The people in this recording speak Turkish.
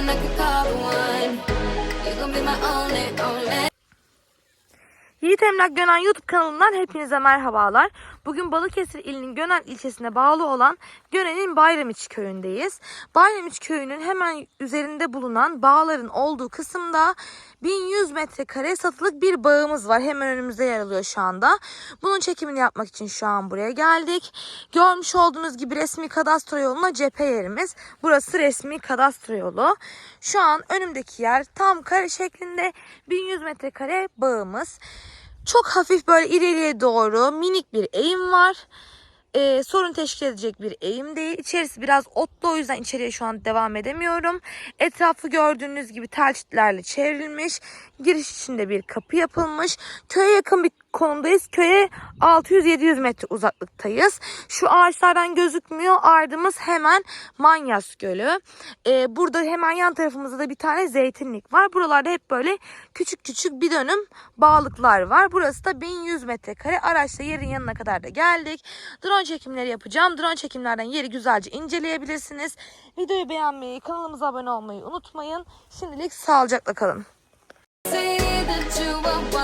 one, I could call the one. You gon' be my only, only. Yiğit Emlak Gönen YouTube kanalından hepinize merhabalar. Bugün Balıkesir ilinin Gönen ilçesine bağlı olan Gönen'in Bayramiç köyündeyiz. Bayramiç köyünün hemen üzerinde bulunan bağların olduğu kısımda 1100 metrekare satılık bir bağımız var. Hemen önümüzde yer alıyor şu anda. Bunun çekimini yapmak için şu an buraya geldik. Görmüş olduğunuz gibi resmi kadastro yoluna cephe yerimiz. Burası resmi kadastro yolu. Şu an önümdeki yer tam kare şeklinde 1100 metrekare bağımız. Çok hafif böyle ileriye doğru minik bir eğim var. Ee, sorun teşkil edecek bir eğim değil. İçerisi biraz otlu o yüzden içeriye şu an devam edemiyorum. Etrafı gördüğünüz gibi tel çitlerle çevrilmiş. Giriş içinde bir kapı yapılmış. Köye yakın bir konumdayız. Köye 600-700 metre uzaklıktayız. Şu ağaçlardan gözükmüyor. Ardımız hemen Manyas Gölü. Ee, burada hemen yan tarafımızda da bir tane zeytinlik var. Buralarda hep böyle küçük küçük bir dönüm bağlıklar var. Burası da 1100 metrekare. Araçla yerin yanına kadar da geldik. Drone çekimleri yapacağım. Drone çekimlerden yeri güzelce inceleyebilirsiniz. Videoyu beğenmeyi, kanalımıza abone olmayı unutmayın. Şimdilik sağlıcakla kalın. See that you.